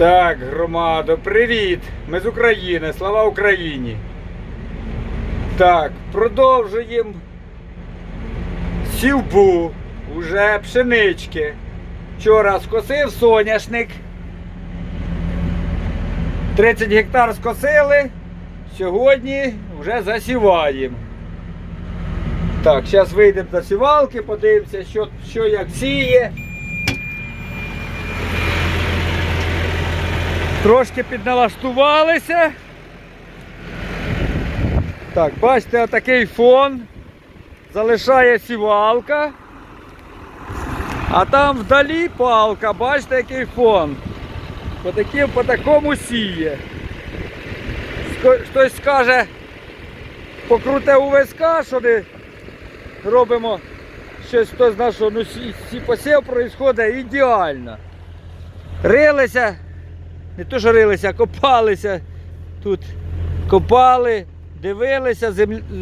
Так, громадо, привіт! Ми з України, слава Україні. Так, продовжуємо сівбу, уже пшенички. Вчора скосив соняшник. 30 гектар скосили. Сьогодні вже засіваємо. Так, зараз вийдемо до сівалки, подивимося, що, що як сіє. Трошки підналаштувалися. Так, бачите, отакий фон. Залишає сівалка. А там вдалі палка, бачите, який фон. По, таким, по такому сіє. Хтось скаже, покруте у виска, що ми робимо щось, хто знає, що ну, сі, сі посів проїсходить ідеально. Рилися, не то що рилися, а копалися. Тут копали, дивилися,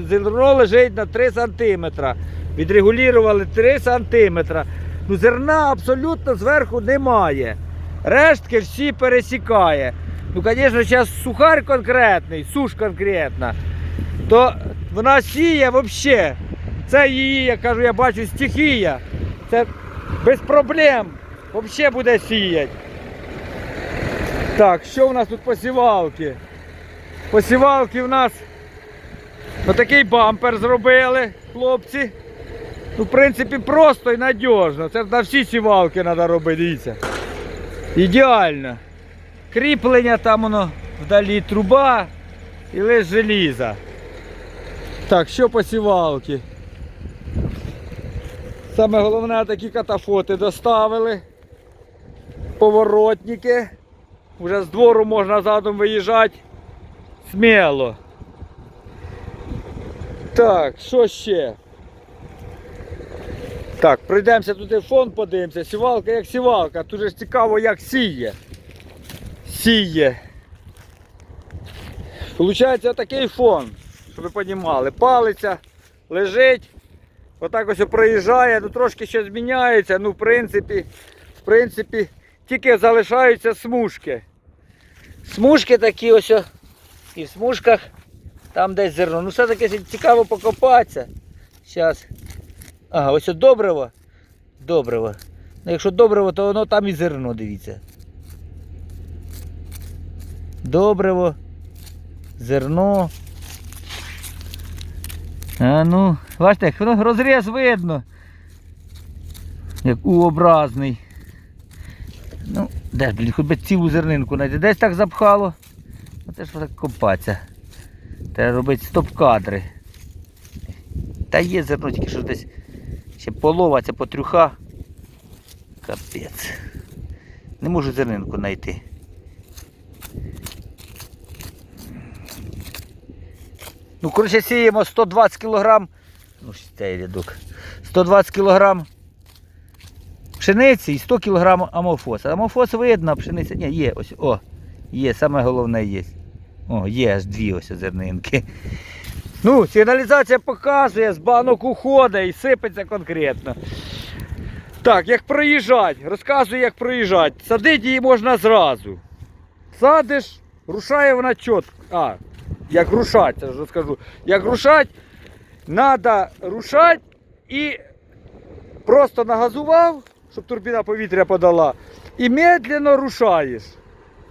зерно лежить на 3 см. Відрегулювали 3 см. Ну, зерна абсолютно зверху немає. Рештки всі пересікає. Ну, звісно, зараз сухар конкретний, суш конкретна, то вона сіє взагалі. Це її, я кажу, я бачу, стихія. Це без проблем. Взагалі буде сіяти. Так, що у нас тут посівалки? Посівалки в нас отакий бампер зробили, хлопці. Ну, в принципі, просто і надіжно. Це на всі сівалки треба робити, дивіться. Ідеально. Кріплення там воно вдалі труба і лише желіза. Так, що посівалки? Саме головне такі катафоти доставили. Поворотники. Вже з двору можна задом виїжджати сміло. Так, що ще? Так, пройдемося туди фон, подивимося. Сівалка як сівалка. Тут же ж цікаво, як сіє. Сіє. Получається такий фон, щоб ви розуміли. Палиця лежить. Отак ось проїжджає, ну трошки щось зміняється, ну в принципі, в принципі, тільки залишаються смужки. Смужки такі ось. І в смужках там десь зерно. Ну все-таки цікаво покопатися. Зараз. Ага, ось добриво. Добриво. Ну, якщо добриво, то воно там і зерно, дивіться. Добриво. Зерно. А ну, бачите, розріз видно. Як У-образний. Ну, де ж, блін, хоч би цілу зернинку знайти. Десь так запхало. Оце ж так копатися. Треба робити стоп-кадри. Та є зерно, тільки що десь ще полова, це потрюха. Капець. Не можу зернинку знайти. Ну, коротше, сіємо 120 кг. Ну, цей рядок. 120 кг пшениці і 100 кг амофоса. Амофос видно, пшениця. Ні, є ось. О, є, саме головне є. О, є аж дві ось зернинки. Ну, сигналізація показує, з банок уходить і сипеться конкретно. Так, як проїжджати, розказую, як проїжджати. Садити її можна зразу. Садиш, рушає вона чітко. А, як рушати, це ж розкажу. Як рушати, треба рушати і просто нагазував, щоб турбіна повітря подала. І медленно рушаєш.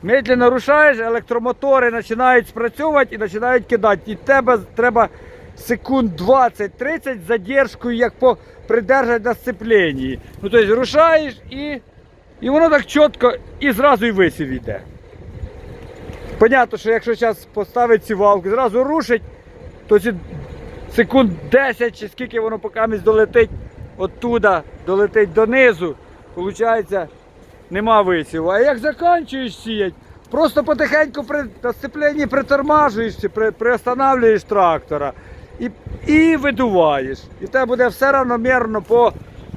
Медленно рушаєш, електромотори починають спрацьовувати і починають кидати. І тебе треба секунд 20-30 з задержкою, як по придержать на сцепленні. Ну, тобто рушаєш і, і воно так чітко і зразу і висів йде. Понятно, що якщо зараз поставить сівалку, зразу рушить, то ці секунд 10 чи скільки воно поки долетить оттуда, долетить донизу, виходить, нема висіву. А як закінчуєш сіять, просто потихеньку при на сцепленні притормажуєш при, приостанавлюєш трактора і, і видуваєш. І тебе буде все равномірно по,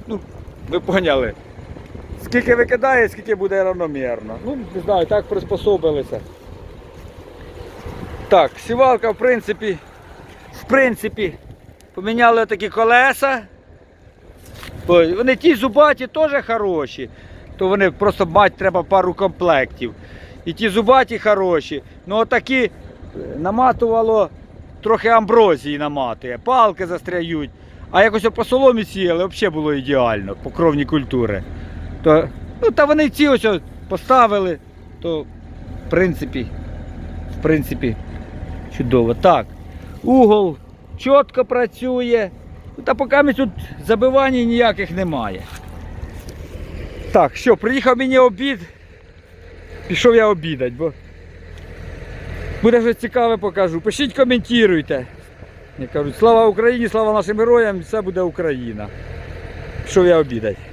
ну, ви поняли, скільки викидає, скільки буде равномірно. Ну, не знаю, так приспособилися. Так, сівалка, в принципі, в принципі, поміняли такі колеса. Вони ті зубаті теж хороші. то вони просто мать треба пару комплектів. І ті зубаті хороші. Ну отакі е, наматувало, трохи амброзії наматує, палки застряють. А якось по соломі сіяли, взагалі було ідеально, покровні культури. То, ну, та вони ці ось поставили, то в принципі, в принципі, чудово. Так, угол чітко працює. Та поки ми тут забивань ніяких немає. Так, що, приїхав мені обід. Пішов я обідати, бо буде вже цікаве покажу. Пишіть, коментуйте. Я кажуть, слава Україні, слава нашим героям, все буде Україна. Пішов я обідати.